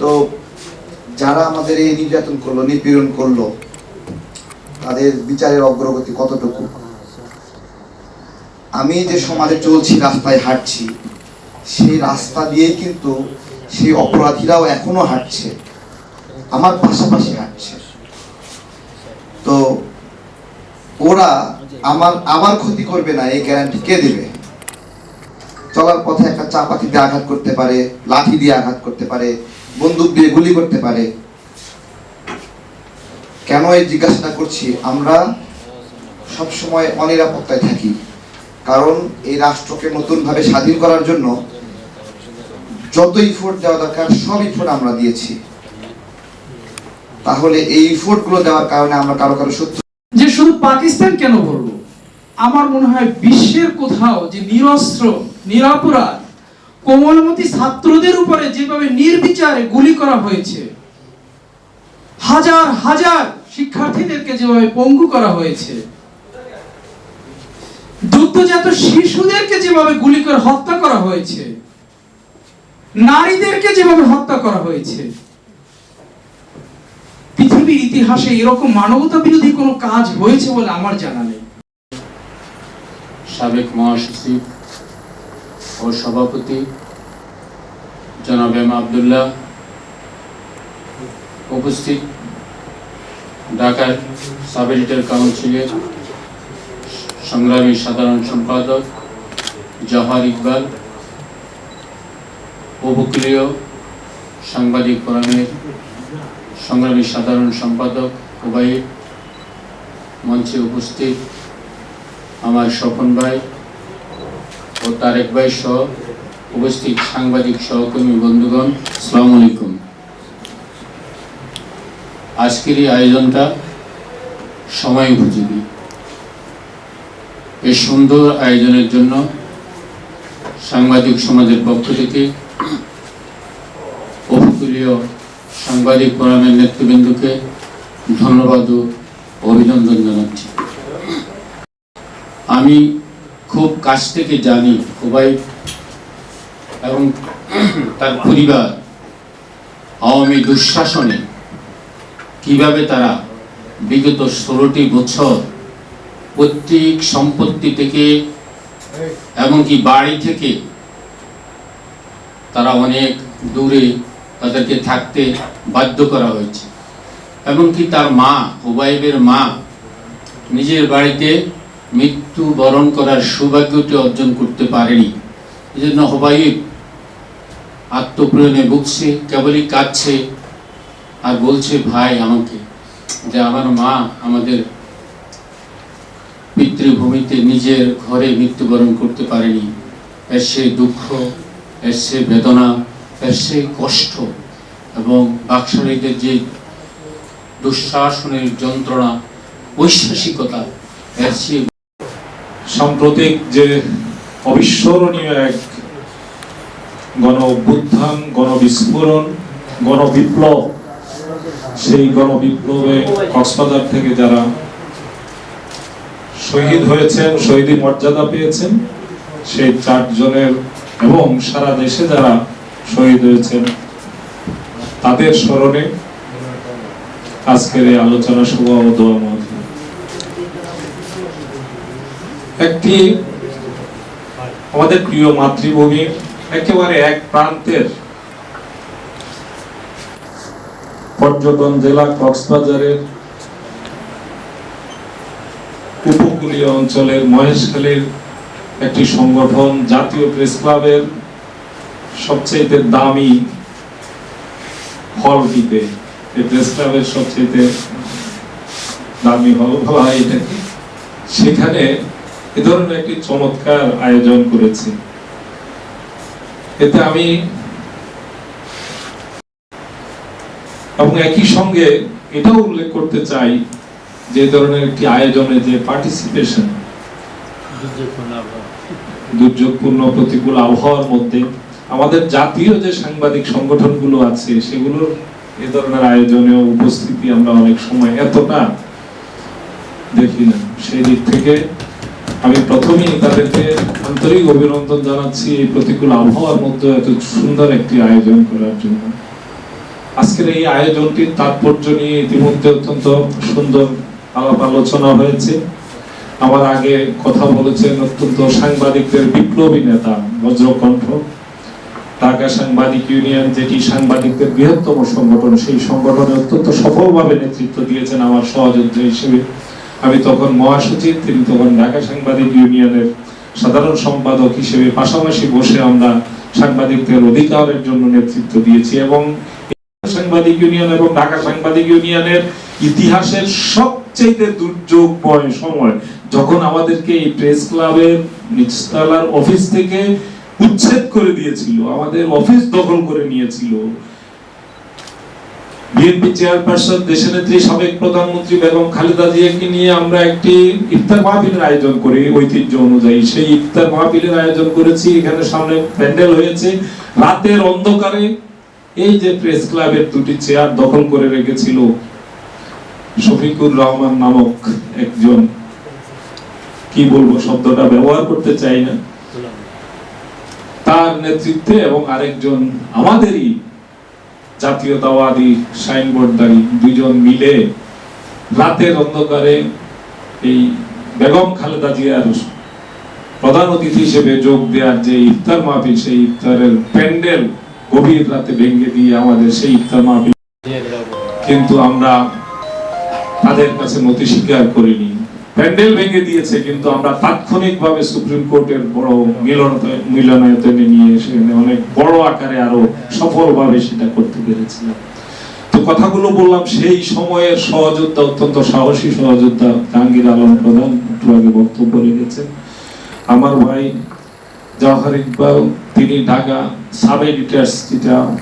তো যারা আমাদের এই নির্যাতন করল, নিপীড়ন করল, তাদের বিচারের অগ্রগতি কতটুকু? আমি যে সমাজে চলছি, রাস্তায় হাঁটছি, সেই রাস্তা দিয়েই কিন্তু সেই অপরাধীরাও এখনও হাঁটছে। আমার পাশাপাশি হাঁটছে। তো ওরা আমার আমার ক্ষতি করবে না, এই গ্যারান্টি কে দেবে? চলার পথে একটা চাপাতি দিয়ে আঘাত করতে পারে, লাঠি দিয়ে আঘাত করতে পারে বন্দুক দিয়ে গুলি করতে পারে। কেন এই জিজ্ঞাসাটা করছি? আমরা সবসময় অনিরাপত্তায় থাকি। কারণ এই রাষ্ট্রকে নতুনভাবে স্বাধীন করার জন্য যত ইফোর্ট দেওয়া দরকার, সব ইফোর্ট আমরা দিয়েছি। তাহলে এই ইফোর্টগুলো দেওয়ার কারণে আমরা কারও কারও সত্য যে শুধু পাকিস্তান কেন বলব? আমার মনে হয় বিশ্বের কোথাও যে নিরস্ত্র, নিরাপরাধ কোমলমতি ছাত্রদের উপরে যেভাবে নির্বিচারে গুলি করা হয়েছে, হাজার হাজার শিক্ষার্থীদেরকে যেভাবে পঙ্গু করা হয়েছে যুদ্ধজাত শিশুদেরকে যেভাবে গুলি করে হত্যা করা হয়েছে, নারীদেরকে যেভাবে হত্যা করা হয়েছে, পৃথিবীর ইতিহাসে এরকম মানবতা বিরোধী কোনো কাজ হয়েছে বলে আমার জানা নেই। সাবেক মহাসচিব ও সভাপতি জনাব এম আবদুল্লাহ উপস্থিত ঢাকার সাব এডিটর কাউন্সিলের সংগ্রামী সাধারণ সম্পাদক জওহার ইকবাল উপকূলীয় সাংবাদিক ফোরামের সংগ্রামী সাধারণ সম্পাদক ওবাইদ মঞ্চে উপস্থিত আমার স্বপন ভাই ও তারেক ভাই সহ উপস্থিত সাংবাদিক সহকর্মী বন্ধুগণ, আসসালামু আলাইকুম। আজকের এই আয়োজনটা সময় উপযোগী। এই সুন্দর আয়োজনের জন্য সাংবাদিক সমাজের পক্ষ থেকে উপকূলীয় সাংবাদিক ফোরামের নেতৃবৃন্দকে ধন্যবাদ ও অভিনন্দন জানাচ্ছি। আমি খুব কাছ থেকে জানি খুবই এবং তার পরিবার আওয়ামী দুঃশাসনে কীভাবে তারা বিগত ষোলোটি বছর প্রত্যেক সম্পত্তি থেকে এমনকি বাড়ি থেকে তারা অনেক দূরে তাদেরকে থাকতে বাধ্য করা হয়েছে। এমনকি তার মা হুবাইবের মা নিজের বাড়িতে মৃত্যু বরণ করার সৌভাগ্যটি অর্জন করতে পারেনি। এই জন্য হবাইব আত্মপ্রেরণে ভুগছে, কেবলই কাঁদছে আর বলছে, ভাই, আমাকে যে আমার মা আমাদের পিতৃভূমিতে নিজের ঘরে মৃত্যুবরণ করতে পারেনি। এর সেই দুঃখ, এর সে বেদনা, এর সেই কষ্ট এবং বাকশালীদের যে দুঃশাসনের যন্ত্রণা, ঐশ্বাসিকতা, এর সেই সাম্প্রতিক যে অবিস্মরণীয় এক গণ অভ্যুত্থান গণবিস্ফোরণ, গণবিপ্লব, সেই গণবিপ্লবে কক্সবাজার থেকে যারা শহীদ হয়েছেন, শহীদি মর্যাদা পেয়েছেন, সেই চারজনের এবং সারা দেশে যারা শহীদ হয়েছেন, তাদের স্মরণে আজকের এই আলোচনা সভা ও দোয়া মাহফিল। একটি আমাদের প্রিয় মাতৃভূমি, একেবারে এক প্রান্তের পর্যটন জেলা কক্সবাজারের উপকূলীয় অঞ্চলের মহেশখালীর একটি সংগঠন, জাতীয় প্রেস ক্লাবের সবচেয়ে দামি হলটিতে। এই প্রেস ক্লাবের সবচেয়ে দামি হল বলা এটাকে সেখানে এ ধরনের একটি চমৎকার আয়োজন করেছে। এতে আমি এবং একই সঙ্গে এটাও উল্লেখ করতে চাই যে ধরনের একটি আয়োজনে যে পার্টিসিপেশন দুর্যোগপূর্ণ প্রতিকূল আবহাওয়ার মধ্যে আমাদের জাতীয় যে সাংবাদিক সংগঠনগুলো আছে, সেগুলোর এ ধরনের আয়োজনে উপস্থিতি আমরা অনেক সময় এতটা দেখি না। সেই দিক থেকে আমি প্রথমেই তাদেরকে আন্তরিক অভিনন্দন জানাচ্ছি এই প্রতিকূল আবহাওয়ার মধ্যে এত সুন্দর একটি আয়োজন করার জন্য। আজকের এই আয়োজনটির তাৎপর্য নিয়ে ইতিমধ্যে অত্যন্ত সুন্দর আলাপ আলোচনা হয়েছে। আমার আগে কথা বলেছেন অত্যন্ত সাংবাদিকদের বিপ্লবী নেতা বজ্রকণ্ঠ। ঢাকা সাংবাদিক ইউনিয়ন যেটি সাংবাদিকদের বৃহত্তম সংগঠন, সেই সংগঠনে অত্যন্ত সফলভাবে নেতৃত্ব দিয়েছেন আমার সহযোদ্ধা হিসেবে। আমি তখন মহাসচিব, তিনি তখন ঢাকা সাংবাদিক ইউনিয়নের সাধারণ সম্পাদক হিসেবে পাশাপাশি বসে আমরা সাংবাদিকদের অধিকারের জন্য নেতৃত্ব দিয়েছি এবং সাংবাদিক ইউনিয়ন এবং ঢাকা সাংবাদিক ইউনিয়নের ইতিহাসের সবচেয়ে দুর্যোগময় সময় যখন আমাদেরকে এই প্রেস ক্লাবের নিচতলার অফিস থেকে উচ্ছেদ করে দিয়েছিল, আমাদের অফিস দখল করে নিয়েছিল বিএনপি চেয়ারপারসন দেশনেত্রী সাবেক প্রধানমন্ত্রী বেগম খালেদা জিয়াকে নিয়ে আমরা একটি ইফতার মাহফিলের আয়োজন করি ঐতিহ্য অনুযায়ী। সেই ইফতার মাহফিলের আয়োজন করেছি, এখানে সামনে প্যান্ডেল হয়েছে। রাতের অন্ধকারে এই যে প্রেস ক্লাবের দুটি চেয়ার দখল করে রেখেছিল শফিকুর রহমান নামক একজন। কি বলব, শব্দটা ব্যবহার করতে চাই না। তার নেতৃত্বে এবং আরেকজন আমাদেরই জাতীয়তাবাদী সাইনবোর্ডদারি দুজন মিলে রাতের অন্ধকারে এই বেগম খালেদা জিয়ার প্রধান অতিথি হিসেবে যোগ দেওয়ার যে ইফতার মাহফিল সেই ইফতারের প্যান্ডেল গভীর রাতে ভেঙে দিয়ে আমাদের সেই ইফতার মাহফিল কিন্তু আমরা তাদের কাছে নথি স্বীকার করিনি। প্যান্ডেল ভেঙে দিয়েছে, কিন্তু আমরা তাৎক্ষণিকভাবে সুপ্রিম কোর্টের বড় মিলনায়ত- মিলনায়তনে নিয়ে এসে অনেক বড় আকারে আরও সফলভাবে সেটা করতে পেরেছিলাম। তো কথাগুলো বললাম, সেই সময়ের সহযোদ্ধা, অত্যন্ত সাহসী সহযোদ্ধা জাহাঙ্গীর আলম প্রধান, একটু আগে বক্তব্য রেখেছেন। আমার ভাই জওহার ইকবাল, তিনি ঢাকা সাব এডিটার্স যেটা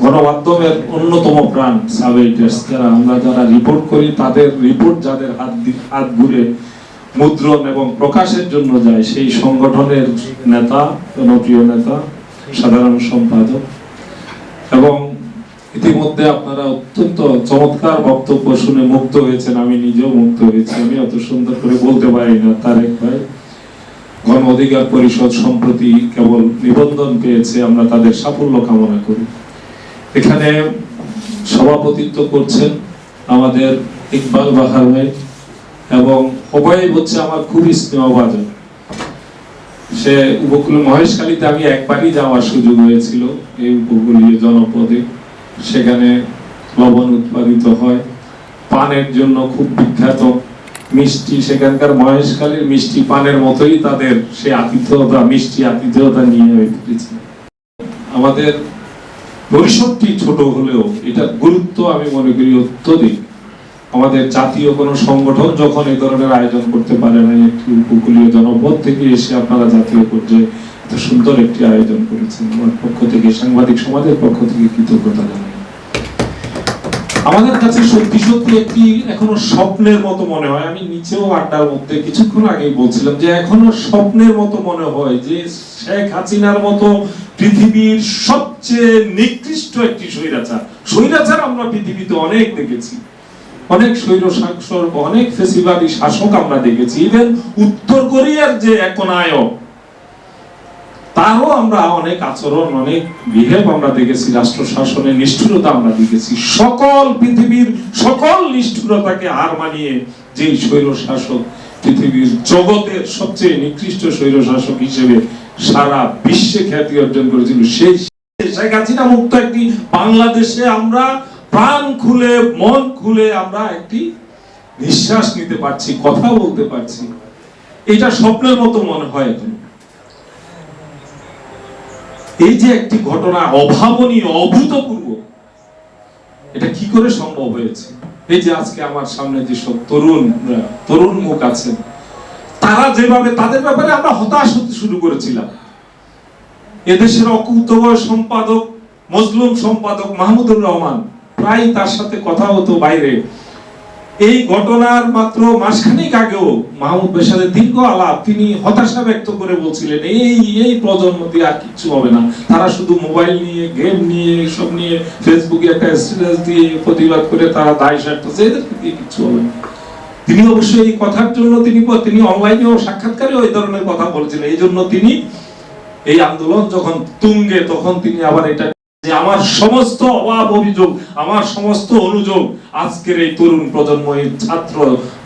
গণমাধ্যমের অন্যতম প্রাণ সাব যারা আমরা যারা রিপোর্ট করি, তাদের রিপোর্ট যাদের হাত হাত ঘুরে মুদ্রণ এবং প্রকাশের জন্য যায়, সেই সংগঠনের নেতা, জনপ্রিয় নেতা, সাধারণ সম্পাদক। এবং ইতিমধ্যে আপনারা অত্যন্ত চমৎকার বক্তব্য শুনে মুক্ত হয়েছেন। আমি নিজেও মুক্ত হয়েছি। আমি অত সুন্দর করে বলতে পারি না, তারেক ভাই। গণ অধিকার পরিষদ সম্প্রতি কেবল নিবন্ধন পেয়েছে, আমরা তাদের সাফল্য কামনা করি। এখানে সভাপতিত্ব করছেন আমাদের ইকবাল বাহার ভাই এবং সবাই হচ্ছে আমার খুবই স্নেহভাজন সে উপকূল মহেশখালীতে আমি একবারই যাওয়ার সুযোগ হয়েছিল এই উপকূলীয় জনপদে। সেখানে লবণ উৎপাদিত হয়, পানের জন্য খুব বিখ্যাত মিষ্টি। সেখানকার মহেশখালীর মিষ্টি পানের মতোই তাদের সে আতিথ্যতা, মিষ্টি আতিথ্যতা নিয়ে উঠেছে। আমাদের পরিষদটি ছোট হলেও এটা গুরুত্ব আমি মনে করি অত্যধিক। আমাদের জাতীয় কোনো সংগঠন যখন এই ধরনের আয়োজন করতে পারে না, একটি উপকূলীয় জনপদ থেকে এসে আপনারা জাতীয় পর্যায়ে এত সুন্দর একটি আয়োজন করেছেন। আমার পক্ষ থেকে, সাংবাদিক সমাজের পক্ষ থেকে কৃতজ্ঞতা জানাই। আমাদের কাছে সত্যি সত্যি একটি এখনও স্বপ্নের মতো মনে হয়। আমি নিচেও আড্ডার মধ্যে কিছুক্ষণ আগেই বলছিলাম যে এখনও স্বপ্নের মতো মনে হয় যে শেখ হাসিনার মতো পৃথিবীর সবচেয়ে নিকৃষ্ট একটি স্বৈরাচার। স্বৈরাচার আমরা পৃথিবীতে অনেক দেখেছি। অনেক স্বৈর শাসক অনেক ফেসিবাদী শাসক আমরা দেখেছি। ইভেন উত্তর কোরিয়ার যে একনায়ক তারও আমরা অনেক আচরণ, অনেক বিহেভ আমরা দেখেছি রাষ্ট্র শাসনের নিষ্ঠুরতা আমরা দেখেছি। সকল পৃথিবীর সকল নিষ্ঠুরতাকে হার মানিয়ে যে স্বৈর শাসক পৃথিবীর জগতের সবচেয়ে নিকৃষ্ট স্বৈর শাসক হিসেবে সারা বিশ্বে খ্যাতি অর্জন করেছিল, সেই শেখ হাসিনা মুক্ত একটি বাংলাদেশে আমরা প্রাণ খুলে, মন খুলে আমরা একটি নিঃশ্বাস নিতে পারছি, কথা বলতে পারছি। এটা স্বপ্নের মতো মনে হয় এখন এই যে একটি ঘটনা অভাবনীয়, অভূতপূর্ব, এটা কি করে সম্ভব হয়েছে? এই যে আজকে আমার সামনে যে সব তরুণ তরুণ মুখ আছেন তারা যেভাবে, তাদের ব্যাপারে আমরা হতাশ হতে শুরু করেছিলাম। এদেশের অকুতবয় সম্পাদক, মজলুম সম্পাদক মাহমুদুর রহমান, প্রায় তার সাথে কথা হতো বাইরে। এই ঘটনার মাত্র মাসখানেক আগেও মাহমুদ বেশাদের দীর্ঘ আলাপ তিনি হতাশা ব্যক্ত করে বলছিলেন, এই এই প্রজন্ম দিয়ে আর কিছু হবে না। তারা শুধু মোবাইল নিয়ে, গেম নিয়ে, এসব নিয়ে, ফেসবুকে একটা স্ট্যাটাস দিয়ে প্রতিবাদ করে তারা দায় সারতেছে এদেরকে দিয়ে কিছু হবে না। তিনি অবশ্যই এই কথার জন্য তিনি তিনি অনলাইনেও সাক্ষাৎকারেও এই ধরনের কথা বলেছিলেন। এই জন্য তিনি এই আন্দোলন যখন তুঙ্গে, তখন তিনি আবার এটা যে আমার সমস্ত অভাব অভিযোগ, আমার সমস্ত অনুযোগ আজকের এই তরুণ প্রজন্ম এই ছাত্র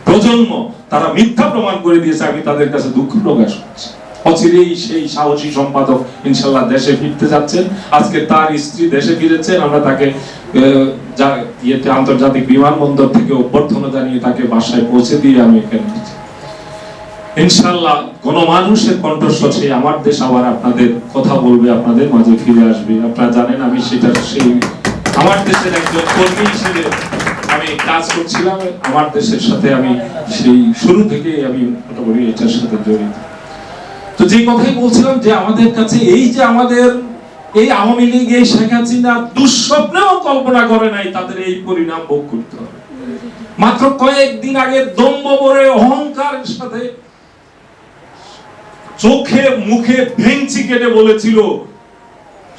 প্রজন্ম তারা মিথ্যা প্রমাণ করে দিয়েছে, আমি তাদের কাছে দুঃখ প্রকাশ করছি অচিরেই সেই সাহসী সম্পাদক ইনশাল্লাহ দেশে ফিরতে যাচ্ছেন আজকে তার স্ত্রী দেশে ফিরেছেন, আমরা তাকে ইয়েতে আন্তর্জাতিক বিমানবন্দর থেকে অভ্যর্থনা জানিয়ে তাকে বাসায় পৌঁছে দিয়ে আমি এখানে। ইনশাল্লাহ কোন মানুষের কণ্ঠস্বর সেই আমার দেশ আবার আপনাদের কথা বলবে, আপনাদের মাঝে ফিরে আসবে। আপনারা জানেন আমি সেটা সেই আমার দেশের একজন কর্মী হিসেবে আমি কাজ করছিলাম, আমার দেশের সাথে আমি সেই শুরু থেকে আমি মোটামুটি এটার সাথে জড়িত। তো যে কথাই বলছিলাম যে আমাদের কাছে এই যে আমাদের এই আওয়ামী লীগ, এই শেখ হাসিনা দুঃস্বপ্নেও কল্পনা করে নাই তাদের এই পরিণাম ভোগ করতে হবে। মাত্র কয়েকদিন আগে দম্ভ অহংকারের সাথে চোখে, মুখে ভেঙচি কেটে বলেছিল,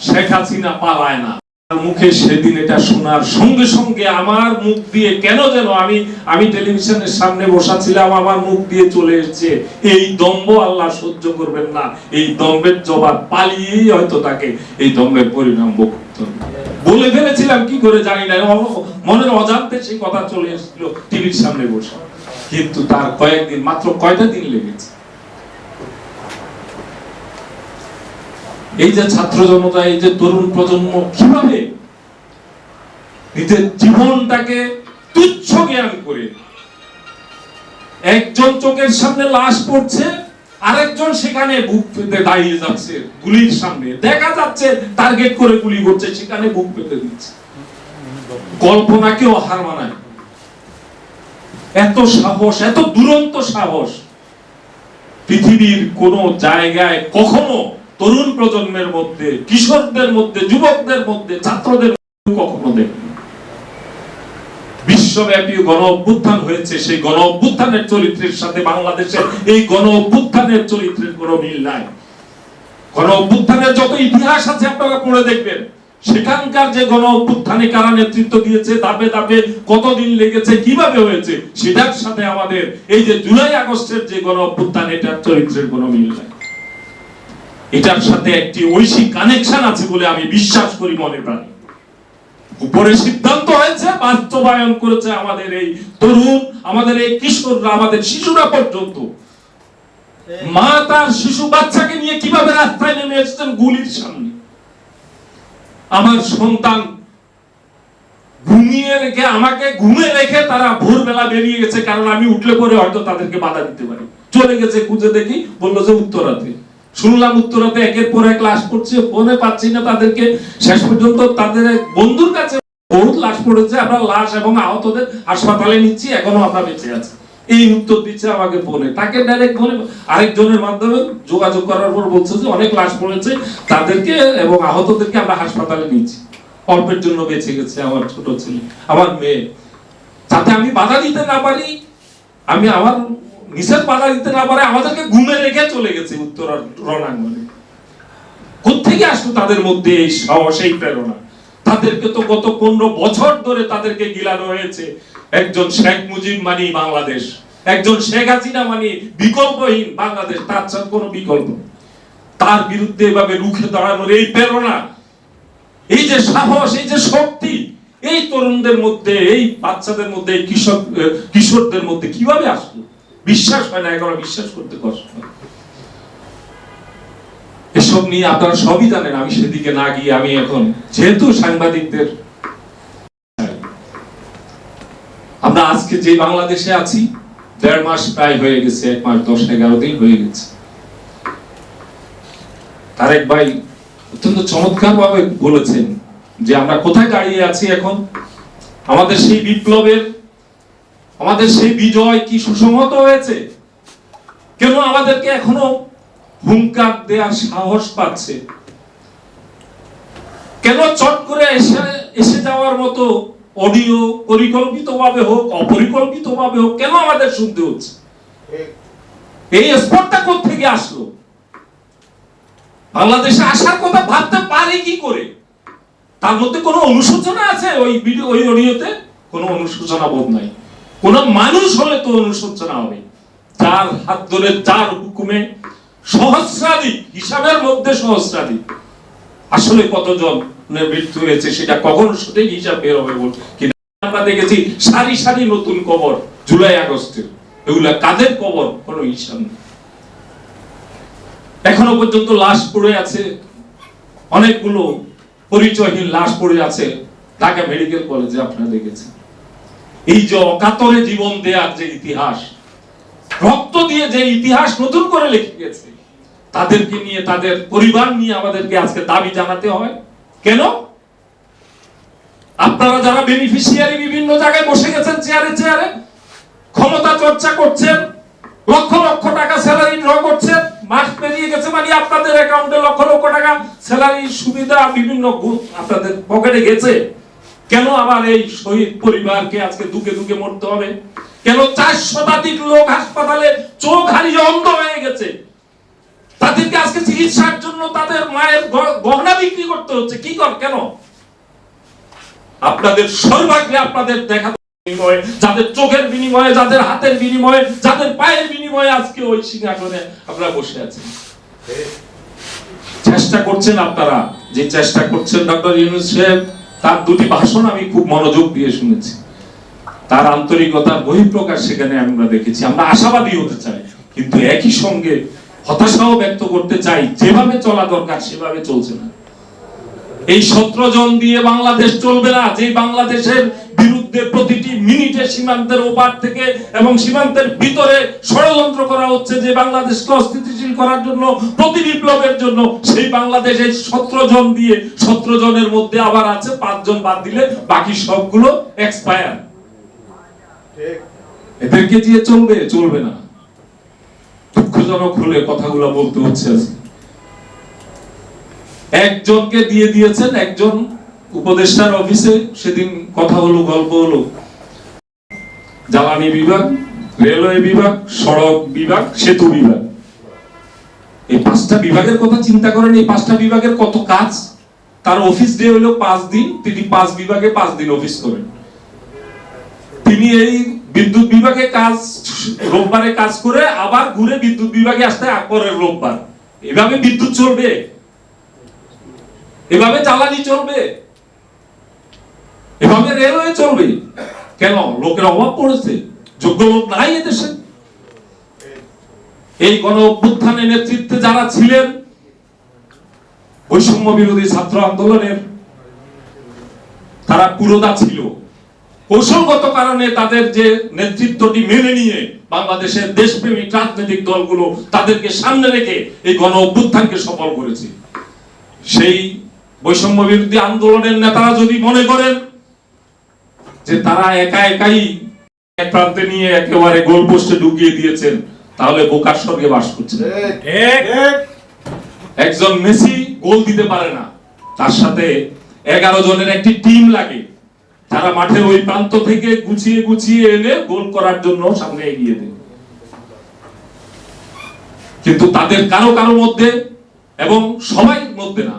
শেখ হাসিনা পালায় না। মুখে সেদিন এটা শোনার সঙ্গে সঙ্গে আমার মুখ দিয়ে কেন যেন আমি আমি টেলিভিশনের সামনে বসা ছিলাম আমার মুখ দিয়ে চলে এসেছে, এই দম্ভ আল্লাহ সহ্য করবেন না। এই দম্ভের জবাব পালিয়েই হয়তো তাকে এই দম্ভের পরিণাম বলে ফেলেছিলাম, কি করে জানি না মনের অজান্তে সেই কথা চলে এসেছিল টিভির সামনে বসে। কিন্তু তার কয়েকদিন, মাত্র কয়টা দিন লেগেছে? এই যে ছাত্র জনতা, এই যে তরুণ প্রজন্ম, কীভাবে নিজের জীবনটাকে তুচ্ছ জ্ঞান করে? একজন চোখের সামনে লাশ পড়ছে, আরেকজন সেখানে বুক পেতে দাঁড়িয়ে যাচ্ছে, গুলির সামনে। দেখা যাচ্ছে টার্গেট করে গুলি করছে, সেখানে বুক পেতে দিচ্ছে। কল্পনাকেও হার মানায় এত সাহস, এত দুরন্ত সাহস। পৃথিবীর কোন জায়গায় কখনো তরুণ প্রজন্মের মধ্যে কিশোরদের মধ্যে, যুবকদের মধ্যে, ছাত্রদের কখনো দেখি বিশ্বব্যাপী গণ অভ্যুত্থান হয়েছে, সেই গণ অভ্যুত্থানের চরিত্রের সাথে বাংলাদেশের এই গণ অভ্যুত্থানের চরিত্রের কোনো মিল নাই। গণ অভ্যুত্থানের যত ইতিহাস আছে আপনারা পড়ে দেখবেন, সেখানকার যে গণ অভ্যুত্থানে কারা নেতৃত্ব দিয়েছে, ধাপে ধাপে কতদিন লেগেছে, কীভাবে হয়েছে, সেটার সাথে আমাদের এই যে জুলাই আগস্টের যে গণ অভ্যুত্থান, এটার চরিত্রের কোনো মিল নাই। এটার সাথে একটি ঐশী কানেকশন আছে বলে আমি বিশ্বাস করি মনে প্রাণে। উপরে সিদ্ধান্ত হয়েছে, বাস্তবায়ন করেছে আমাদের এই তরুণ, আমাদের এই কিশোররা, আমাদের শিশুরা পর্যন্ত। মা তার শিশু বাচ্চাকে নিয়ে কীভাবে রাস্তায় নেমে এসেছেন গুলির সামনে। আমার সন্তান ঘুমিয়ে রেখে, আমাকে ঘুমে রেখে তারা ভোরবেলা বেরিয়ে গেছে, কারণ আমি উঠলে পরে হয়তো তাদেরকে বাধা দিতে পারি। চলে গেছে খুঁজে দেখি, বলল যে উত্তরাতে। শুনলাম উত্তরাতে একের পর এক লাশ পড়ছে, ফোনে পাচ্ছি না তাদেরকে। শেষ পর্যন্ত তাদের বন্ধুর কাছে বহুত লাশ পড়েছে, আমরা লাশ এবং আহতদের হাসপাতালে নিচ্ছি, এখনও আমরা বেঁচে আছি। এই উত্তর দিচ্ছে আমাকে ফোনে। তাকে ডাইরেক্ট ফোনে, আরেকজনের মাধ্যমে যোগাযোগ করার পর বলছে যে অনেক লাশ পড়েছে, তাদেরকে এবং আহতদেরকে আমরা হাসপাতালে নিচ্ছি অল্পের জন্য বেঁচে গেছে আমার ছোট ছেলে, আমার মেয়ে। যাতে আমি বাধা দিতে না পারি, আমি আমার নিষেধ বাধা দিতে না পারে আমাদেরকে ঘুমে রেখে চলে গেছে উত্তর রণাঙ্গনে। কোথেকে আসলো তাদের মধ্যে এই সাহস এই প্রেরণা? তাদেরকে তো গত পনেরো বছর ধরে তাদেরকে গিলানো হয়েছে। একজন শেখ মুজিব মানি বাংলাদেশ একজন শেখ হাসিনা মানি বিকল্পহীন বাংলাদেশ তার ছাড়া কোনো বিকল্প তার বিরুদ্ধে এভাবে রুখে দাঁড়ানোর এই প্রেরণা এই যে সাহস এই যে শক্তি এই তরুণদের মধ্যে এই বাচ্চাদের মধ্যে এই আহ, কিশোরদের মধ্যে কীভাবে আসলো? বিশ্বাস হয় না এখনও বিশ্বাস করতে কষ্ট। এসব নিয়ে আপনারা সবই জানেন, আমি সেদিকে না গিয়ে আমি এখন যেহেতু সাংবাদিকদের আমরা আজকে যে বাংলাদেশে আছি, দেড় মাস প্রায় হয়ে গেছে, এক মাস, দশ, এগারো দিন হয়ে গেছে তারেক ভাই অত্যন্ত চমৎকার ভাবে বলেছেন যে আমরা কোথায় দাঁড়িয়ে আছি এখন আমাদের সেই বিপ্লবের আমাদের সেই বিজয় কি সুসংহত হয়েছে? কেন আমাদেরকে এখনও হুঙ্কার দেওয়ার সাহস পাচ্ছে? কেন চট করে এসে এসে যাওয়ার মতো অডিও পরিকল্পিত ভাবে হোক অপরিকল্পিত ভাবে হোক, কেন আমাদের শুনতে হচ্ছে? এই স্পটটা থেকে আসলো? বাংলাদেশে আসার কথা ভাবতে পারে কি করে? তার মধ্যে কোনো অনুশোচনা আছে? ওই ভিডিও, ওই অডিওতে কোনো অনুশোচনা বোধ নাই। কোন মানুষ হলে তো অনুশোচনা হবে। যার হাত ধরে যার হুকুমে সহস্রাধিক, হিসাবের মধ্যে সহস্রাধিক। আসলে কতজন মৃত্যু হয়েছে সেটা কখন সঠিক হিসাব বের হবে কিন্তু আমরা দেখেছি সারি সারি নতুন কবর জুলাই আগস্টের। এগুলা কাদের কবর? কোনো হিসাব নেই। এখনও পর্যন্ত লাশ পড়ে আছে। অনেকগুলো পরিচয়হীন লাশ পড়ে আছে। ঢাকা মেডিকেল কলেজে আপনারা দেখেছেন। এই যে অকাতরে জীবন দেওয়ার যে ইতিহাস, রক্ত দিয়ে যে ইতিহাস নতুন করে লিখে গেছে, তাদেরকে নিয়ে, তাদের পরিবার নিয়ে আমাদেরকে আজকে দাবি জানাতে হয়। কেন? আপনারা যারা বেনিফিশিয়ারি বিভিন্ন জায়গায় বসে গেছেন চেয়ারে চেয়ারে ক্ষমতা চর্চা করছেন, লক্ষ লক্ষ টাকা স্যালারি ড্র করছেন, মাস পেরিয়ে গেছে মানে আপনাদের অ্যাকাউন্টে লক্ষ লক্ষ টাকা স্যালারি সুবিধা বিভিন্ন আপনাদের পকেটে গেছে। কেন আবার এই শহীদ পরিবারকে আজকে দুকে দুকে মরতে হবে? কেন চার শতাধিক লোক হাসপাতালে চোখ হারিয়ে অন্ধ হয়ে গেছে? তাদেরকে আজকে চিকিৎসার জন্য তাদের মায়ের গহনা বিক্রি করতে হচ্ছে। কি কর, কেন? আপনাদের সৌভাগ্যে আপনাদের দেখা বিনিময়ে, যাদের চোখের বিনিময়ে, যাদের হাতের বিনিময়ে, যাদের পায়ের বিনিময়ে আজকে ওই সিংহাসনে আপনারা বসে আছেন চেষ্টা করছেন আপনারা। যে চেষ্টা করছেন ডক্টর ইউনুস সাহেব তার দুটি ভাষণ আমি খুব মনোযোগ দিয়ে শুনেছি। তার আন্তরিকতার বহিঃপ্রকাশ সেখানে আমরা দেখেছি। আমরা আশাবাদী হতে চাই, কিন্তু একই সঙ্গে হতাশাও ব্যক্ত করতে চাই, যেভাবে চলা দরকার সেভাবে চলছে না। এই সতেরো জন দিয়ে বাংলাদেশ চলবে না যে বাংলাদেশের বিরুদ্ধে প্রতিটি মিনিটে সীমান্তের ওপার থেকে এবং সীমান্তের ভিতরে ষড়যন্ত্র করা হচ্ছে যে বাংলাদেশকে অস্থিতিশীল করার জন্য প্রতি বিপ্লবের জন্য সেই বাংলাদেশ সতেরো জন দিয়ে সতেরো জনের মধ্যে আবার আছে পাঁচজন বাদ দিলে বাকি সবগুলো এক্সপায়ার এদেরকে দিয়ে চলবে? চলবে না। দুঃখজনক হলে কথাগুলো বলতে হচ্ছে একজনকে দিয়ে দিয়েছেন একজন উপদেষ্টার অফিসে সেদিন কথা হলো, গল্প হলো। জ্বালানি বিভাগ, রেলওয়ে বিভাগ, সড়ক বিভাগ, সেতু বিভাগ। এই পাঁচটা বিভাগের কথা চিন্তা করেন, এই পাঁচটা বিভাগের কত কাজ? তার অফিস ডে হলো পাঁচ দিন, তিনি পাঁচ বিভাগে পাঁচ দিন অফিস করেন। তিনি এই বিদ্যুৎ বিভাগে কাজ, রোববারে কাজ করে আবার ঘুরে বিদ্যুৎ বিভাগে আসতে পরের রোববার। এভাবে বিদ্যুৎ চলবে। এভাবে জ্বালানি চলবে। এভাবে রেলওয়ে চলবে। কেন? লোকের অভাব পড়েছে। যোগ্য লোক নাই এদেশে এই গণ অভ্যুত্থানের নেতৃত্বে যারা ছিলেন, বৈষম্য বিরোধী ছাত্র আন্দোলনের, তারা পুরোদা ছিল। কৌশলগত কারণে তাদের যে নেতৃত্বটি মেনে নিয়ে বাংলাদেশের দেশপ্রেমিক রাজনৈতিক দলগুলো তাদেরকে সামনে রেখে এই গণ অভ্যুত্থানকে সফল করেছে। সেই বৈষম্য বিরোধী আন্দোলনের নেতারা যদি মনে করেন যে তারা একা একাই এক প্রান্তে নিয়ে একেবারে গোল পোস্টে ঢুকিয়ে দিয়েছেন তাহলে বোকার স্বর্গে বাস করছেন একজন মেসি গোল দিতে পারে না। তার সাথে এগারো জনের একটি টিম লাগে। যারা মাঠের ওই প্রান্ত থেকে গুছিয়ে গুছিয়ে এনে গোল করার জন্য সামনে এগিয়ে দেয়। কিন্তু তাদের কারও কারও মধ্যে এবং সবাই মধ্যে না।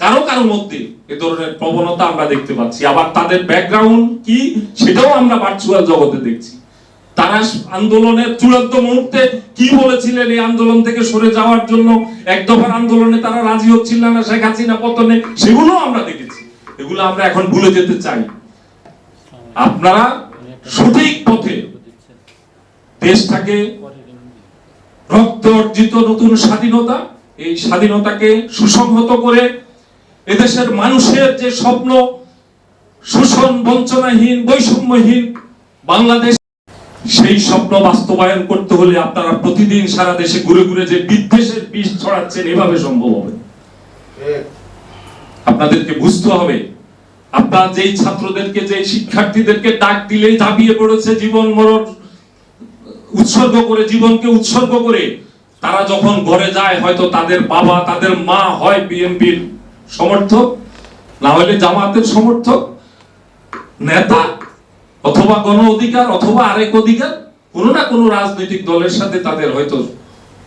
কারও কারও মধ্যে এ ধরনের প্রবণতা আমরা দেখতে পাচ্ছি। আবার তাদের ব্যাকগ্রাউন্ড কি, সেটাও আমরা ভার্চুয়াল জগতে দেখছি। তারা আন্দোলনের চূড়ান্ত মুহূর্তে কি বলেছিলেন এই আন্দোলন থেকে সরে যাওয়ার জন্য? এক দফার আন্দোলনে তারা রাজি হচ্ছিল না, শেখ হাসিনা পতনে সেগুলো আমরা দেখেছি। এগুলো আমরা এখন ভুলে যেতে চাই। আপনারা সঠিক পথে দেশটাকে রক্ত অর্জিত নতুন স্বাধীনতা, এই স্বাধীনতাকে সুসংহত করে এদেশের মানুষের যে স্বপ্ন, শোষণ, বঞ্চনাহীন, বৈষম্যহীন বাংলাদেশ, সেই স্বপ্ন বাস্তবায়ন করতে হলে আপনারা প্রতিদিন সারা দেশে ঘুরে ঘুরে যে বিদ্বেষের বিষ ছড়াচ্ছেন, এভাবে সম্ভব হবে। আপনাদেরকে বুঝতে হবে, আপনার যেই ছাত্রদেরকে যে শিক্ষার্থীদেরকে ডাক দিলে ঝাঁপিয়ে পড়েছে জীবন মরণ, উৎসর্গ করে, জীবনকে উৎসর্গ করে, তারা যখন ঘরে যায়, হয়তো তাদের বাবা, তাদের মা হয় বিএনপির সমর্থক, না হলে জামাতের সমর্থক, নেতা অথবা গণ অধিকার অথবা আরেক অধিকার, কোনো না কোনো রাজনৈতিক দলের সাথে তাদের হয়তো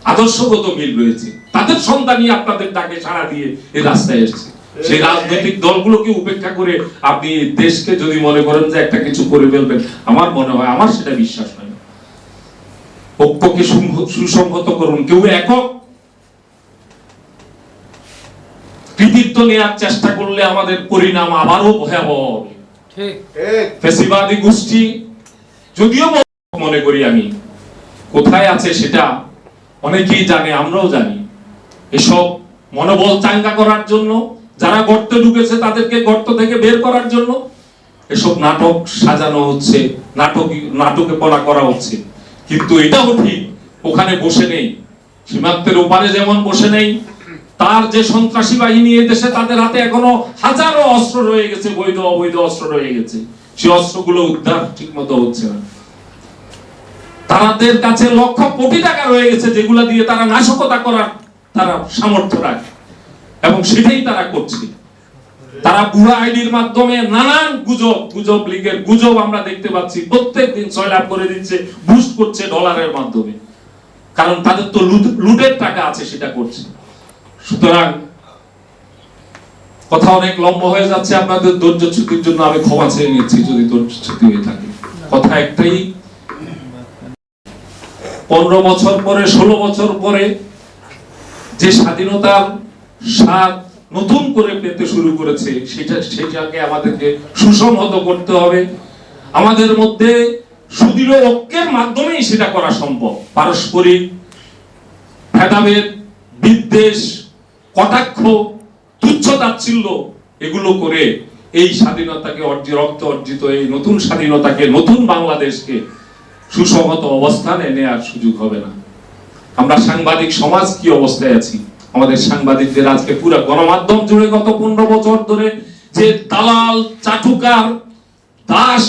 আদর্শগত মিল রয়েছে। তাদের সন্তানই আপনাদের ডাকে সাড়া দিয়ে এই রাস্তায় এসছে। সেই রাজনৈতিক দলগুলোকে উপেক্ষা করে আপনি দেশকে যদি মনে করেন যে একটা কিছু করে ফেলবেন, আমার মনে হয়, আমার সেটা বিশ্বাস হয় না ঐক্যকে সুসংহ- সুসংহত করুন, কেউ একক দায়িত্ব নেওয়ার চেষ্টা করলে আমাদের পরিণাম আবারও ভয়াবহ। ফেসিবাদী গোষ্ঠী যদিও মনে করি আমি কোথায় আছে সেটা অনেকেই জানে আমরাও জানি। এসব মনোবল চাঙ্গা করার জন্য যারা গর্তে ঢুকেছে তাদেরকে গর্ত থেকে বের করার জন্য এসব নাটক সাজানো হচ্ছে নাটক নাটকে পড়া করা হচ্ছে। কিন্তু এটাও ঠিক ওখানে বসে নেই। সীমান্তের ওপারে যেমন বসে নেই তার যে সন্ত্রাসী বাহিনী দেশে তাদের হাতে এখনও হাজারো অস্ত্র রয়ে গেছে, বৈধ অবৈধ অস্ত্র রয়ে গেছে। সেই অস্ত্রগুলো উদ্ধার ঠিক মতো হচ্ছে না। তাদের কাছে লক্ষ কোটি টাকা রয়ে গেছে যেগুলা দিয়ে তারা নাশকতা করার তারা সামর্থ্য রাখে এবং সেটাই তারা করছে। তারা বুড়া আইডির মাধ্যমে নানান গুজব গুজব লীগের গুজব আমরা দেখতে পাচ্ছি। প্রত্যেক দিন লাভ করে দিচ্ছে বুস্ট করছে ডলারের মাধ্যমে। কারণ তাদের তো লুট- লুটের টাকা আছে, সেটা করছে। সুতরাং কথা অনেক লম্বা হয়ে যাচ্ছে, আপনাদের ধৈর্য ছুটির জন্য আমি ক্ষমা চেয়ে নিচ্ছি যদি ধৈর্য ছুটি হয়ে থাকে। কথা একটাই, পনেরো বছর পরে, ষোলো বছর পরে যে স্বাধীনতার স্বাদ নতুন করে পেতে শুরু করেছে, সেটা, সেটাকে আমাদেরকে সুসংহত করতে হবে। আমাদের মধ্যে সুদৃঢ় ঐক্যের মাধ্যমেই সেটা করা সম্ভব। পারস্পরিক ভেদাভেদ, বিদ্বেষ কটাক্ষ তুচ্ছ তাচ্ছিল্য এগুলো করে এই স্বাধীনতাকে রক্ত অর্জিত এই নতুন স্বাধীনতাকে, নতুন বাংলাদেশকে সুসংহত অবস্থানে নেওয়ার সুযোগ হবে না। আমরা সাংবাদিক সমাজ কি অবস্থায় আছি? আমাদের সাংবাদিকদের আজকে পুরো গণমাধ্যম জুড়ে গত পনেরো বছর ধরে যে দালাল, চাটুকার, দাস,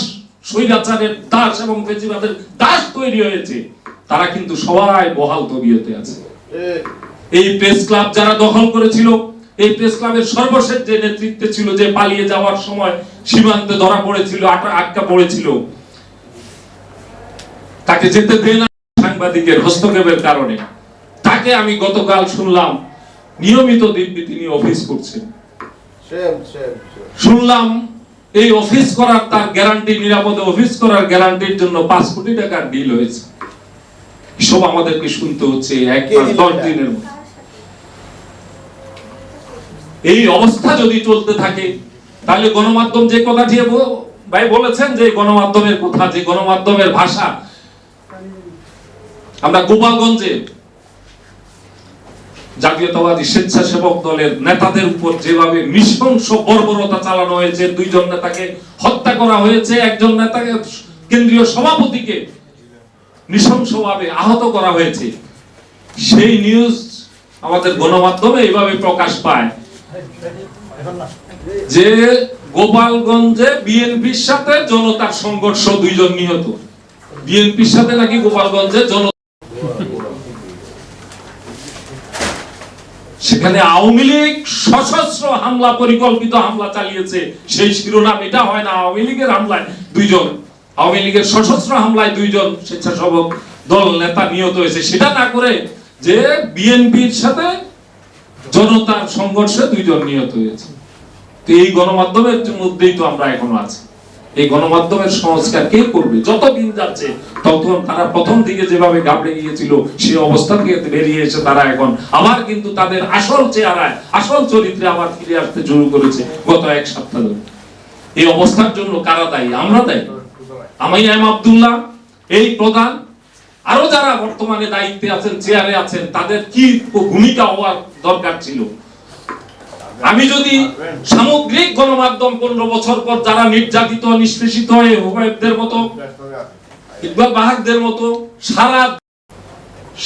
স্বৈরাচারের দাস এবং বেশিরভাগের দাস তৈরি হয়েছে, তারা কিন্তু সবাই বহাল তবিয়তে আছে। এই প্রেস ক্লাব যারা দখল করেছিল এই প্রেস ক্লাবের সর্বশেষ যে নেতৃত্বে ছিল যে পালিয়ে যাওয়ার সময় সীমান্তে ধরা পড়েছিল আটকা- পড়েছিল তাকে যেতে দেয় না সাংবাদিকের হস্তক্ষেপের কারণে। তাকে আমি গতকাল শুনলাম নিয়মিত দিব্যি তিনি অফিস করছেন। শুনলাম এই অফিস করার তার গ্যারান্টি নিরাপদে অফিস করার গ্যারান্টির জন্য পাঁচ কোটি টাকার ডিল হয়েছে। সব আমাদেরকে শুনতে হচ্ছে এক দশ দিনের মধ্যে। এই অবস্থা যদি চলতে থাকে, তাহলে গণমাধ্যম যে কথাটি ব- ভাই বলেছেন যে গণমাধ্যমের কথা, যে গণমাধ্যমের ভাষা। আমরা গোপালগঞ্জে জাতীয়তাবাদী স্বেচ্ছাসেবক দলের নেতাদের উপর যেভাবে নৃশংস বর্বরতা চালানো হয়েছে, দুইজন নেতাকে হত্যা করা হয়েছে, একজন নেতাকে কেন্দ্রীয় সভাপতিকে নৃশংসভাবে আহত করা হয়েছে। সেই নিউজ আমাদের গণমাধ্যমে এইভাবে প্রকাশ পায়। যে গোপালগঞ্জে বিএনপির সাথে জনতার সংঘর্ষ দুইজন নিহত। বিএনপির সাথে নাকি গোপালগঞ্জে জন সেখানে আওয়ামী লীগ সশস্ত্র হামলা, পরিকল্পিত হামলা চালিয়েছে। সেই শিরোনাম এটা হয় না, আওয়ামী লীগের হামলায় দুইজন। আওয়ামী লীগের সশস্ত্র হামলায় দুইজন স্বেচ্ছাসেবক দল নেতা নিহত হয়েছে। সেটা না করে যে বিএনপির সাথে জনতার সংঘর্ষে দুইজন নিহত হয়েছে। তো এই গণমাধ্যমের মধ্যেই তো আমরা এখনও আছি। এই গণমাধ্যমের সংস্কার কে করবে? যত দিন যাচ্ছে তখন তারা প্রথম দিকে যেভাবে গাবড়ে গিয়েছিল সেই অবস্থা থেকে বেরিয়ে এসে তারা এখন আবার কিন্তু তাদের আসল চেহারায়, আসল চরিত্রে আবার ফিরে আসতে শুরু করেছে গত এক সপ্তাহ ধরে। এই অবস্থার জন্য কারা দায়ী? আমরা দায়ী। আমি এম আবদুল্লাহ, এই প্রধান আরও যারা বর্তমানে দায়িত্বে আছেন চেয়ারে আছেন, তাদের কি ভূমিকা হওয়ার দরকার ছিল? আমি যদি সামগ্রিক গণমাধ্যম পনেরো বছর পর যারা নির্যাতিত, নিষ্পেষিত হয়ে হুবাইবদের মতো, ইকবাল বাহাকদের মতো সারা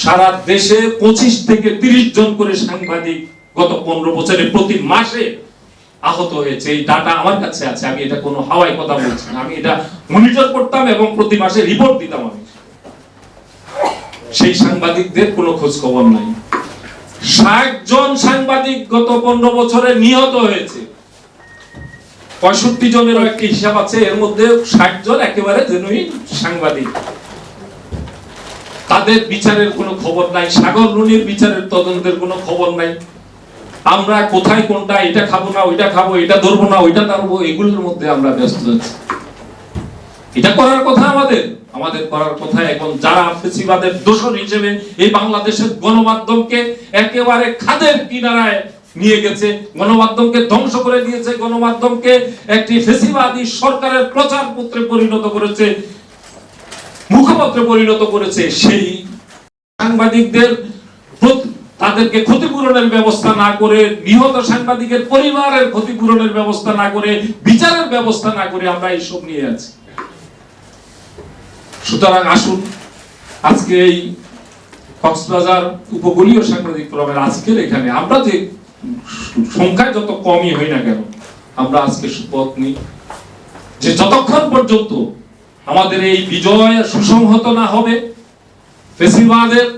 সারা দেশে পঁচিশ থেকে তিরিশ জন করে সাংবাদিক গত পনেরো বছরে প্রতি মাসে আহত হয়েছে। এই ডাটা আমার কাছে আছে, আমি এটা কোনো হাওয়াই কথা বলছি না। আমি এটা মনিটর করতাম এবং প্রতি মাসে রিপোর্ট দিতাম আমি। সেই সাংবাদিকদের কোনো খোঁজ খবর নাই। ষাট জন সাংবাদিক গত পনেরো বছরে নিহত হয়েছে। পঁয়ষট্টি জনেরও একটি হিসাব আছে, এর মধ্যে ষাট জন একেবারে জেনুইন সাংবাদিক। তাদের বিচারের কোনো খবর নাই, সাগর রুনির বিচারের তদন্তের কোনো খবর নাই। আমরা কোথায় কোনটা, এটা খাব না, ওইটা খাব, এটা ধরবো না, ওইটা ধরবো, এগুলোর মধ্যে আমরা ব্যস্ত আছি। এটা করার কথা আমাদের। আমাদের করার কথা এখন যারা ফেসিবাদের দোষর হিসেবে এই বাংলাদেশের গণমাধ্যমকে একেবারে খাদের কিনারায় নিয়ে গেছে, গণমাধ্যমকে ধ্বংস করে দিয়েছে, গণমাধ্যমকে একটি ফেসিবাদী সরকারের প্রচার পত্রে পরিণত করেছে, মুখপত্রে পরিণত করেছে, সেই সাংবাদিকদের তাদেরকে ক্ষতিপূরণের ব্যবস্থা না করে, নিহত সাংবাদিকের পরিবারের ক্ষতিপূরণের ব্যবস্থা না করে, বিচারের ব্যবস্থা না করে আমরা এইসব নিয়ে আছি। সুতরাং আসুন, আজকে এই কক্সবাজার উপকূলীয় সাংবাদিক ফোরামের আজকের এখানে। আমরা যে সংখ্যায় যত কমই হই না কেন, আমরা আজকে সুপথ নিই। যে যতক্ষণ পর্যন্ত আমাদের এই বিজয় সুসংহত না হবে, ফেসিবাদের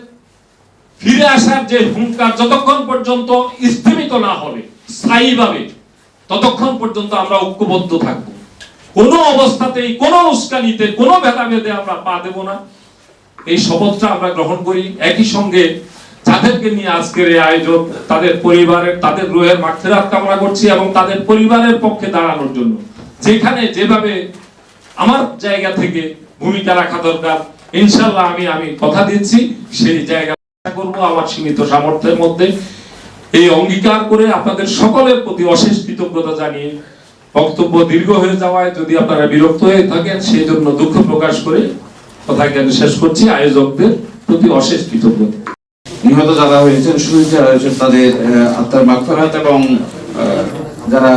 ফিরে আসার যে হুঙ্কার যতক্ষণ পর্যন্ত স্থিমিত না হবে, স্থায়ীভাবে, ততক্ষণ পর্যন্ত আমরা ঐক্যবদ্ধ থাকব। কোনো অবস্থাতেই, কোনো উস্কানিতে, কোনো ভেদাভেদে আমরা পা দেব না। এই শপথটা আমরা গ্রহণ করি। একই সঙ্গে যাদেরকে নিয়ে আজকের এই আয়োজন, তাদের পরিবারের, তাদের রোহের মাঠফেরাত কামনা করছি এবং তাদের পরিবারের পক্ষে দাঁড়ানোর জন্য। যেখানে যেভাবে আমার জায়গা থেকে ভূমিকা রাখা দরকার, ইনশাল্লাহ আমি আমি কথা দিচ্ছি। সেই জায়গা করব আমার সীমিত সামর্থ্যের মধ্যে। এই অঙ্গীকার করে আপনাদের সকলের প্রতি অশেষ কৃতজ্ঞতা জানিয়ে বক্তব্য দীর্ঘ হয়ে যাওয়ায় যদি আপনারা বিরক্ত হয়ে থাকেন সেই জন্য দুঃখ প্রকাশ করে কথা জ্ঞান শেষ করছি। আয়োজকদের প্রতি অশেষ কৃতজ্ঞতা। নিহত যারা হয়েছেন শহীদ যারা হয়েছেন তাদের আত্মার মাগফিরাত এবং যারা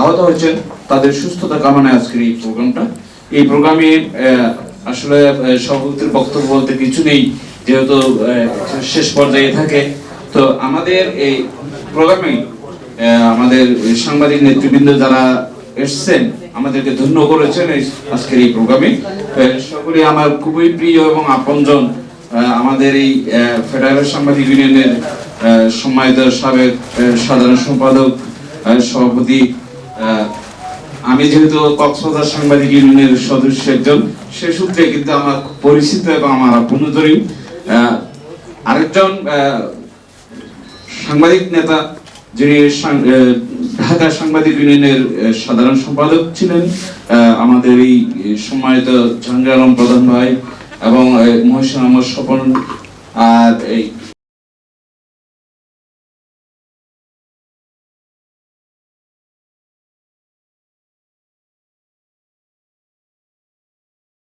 আহত হয়েছেন, তাদের সুস্থতা কামনায় আজকের এই প্রোগ্রামটা। এই প্রোগ্রামে আসলে সভাপতির বক্তব্য বলতে কিছু নেই, যেহেতু শেষ পর্যায়ে থাকে। তো আমাদের এই প্রোগ্রামে আমাদের সাংবাদিক নেতৃবৃন্দ যারা এসছেন, আমাদেরকে ধন্য করেছেন আজকের এই প্রোগ্রামে। সকলে আমার খুবই প্রিয় এবং আপনজন আমাদের এই ফেডারেল সাংবাদিক ইউনিয়নের সম্মানিত সাবেক সাধারণ সম্পাদক সভাপতি আমি যেহেতু কক্সবাজার সাংবাদিক ইউনিয়নের সদস্য একজন, সে সূত্রে কিন্তু আমার পরিচিত এবং আমার আপনজনই আরেকজন সাংবাদিক নেতা যিনি ঢাকা সাংবাদিক ইউনিয়নের সাধারণ সম্পাদক ছিলেন আমাদের এই সম্মানিত জাহাঙ্গীর আলম প্রধান ভাই এবং মহেশ আহমদ স্বপন, আর এই